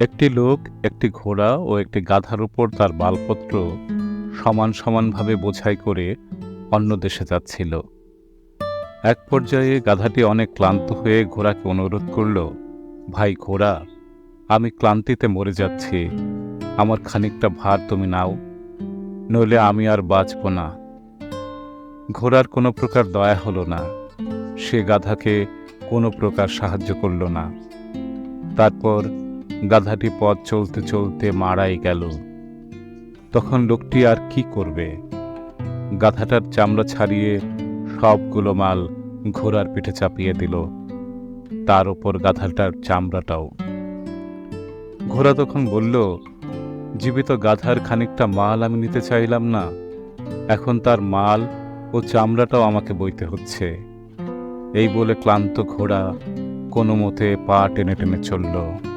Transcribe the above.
একটি লোক, একটি ঘোড়া ও একটি গাধার উপর তার মালপত্র সমান সমানভাবে বোঝাই করে অন্য দেশে যাচ্ছিল। এক পর্যায়ে গাধাটি অনেক ক্লান্ত হয়ে ঘোড়াকে অনুরোধ করল, ভাই ঘোড়া, আমি ক্লান্তিতে মরে যাচ্ছি। আমার খানিকটা ভার তুমি নাও, নইলে আমি আর বাঁচব না। ঘোড়ার কোনো প্রকার দয়া হলো না। সে গাধাকে কোনো প্রকার সাহায্য করল না। তারপর গাধাটি পথ চলতে চলতে মারাই গেল। তখন লোকটি আর কি করবে? গাধাটার চামড়া ছাড়িয়ে সবগুলো মাল ঘোড়ার পিঠে চাপিয়ে দিল। তার ওপর গাধাটার চামড়াটাও। ঘোড়া তখন বলল, জীবিত গাধার খানিকটা মাল আমি নিতে চাইলাম না। এখন তার মাল ও চামড়াটাও আমাকে বইতে হচ্ছে। এই বলে ক্লান্ত ঘোড়া কোনো মতে পা টেনে টেনে চলল।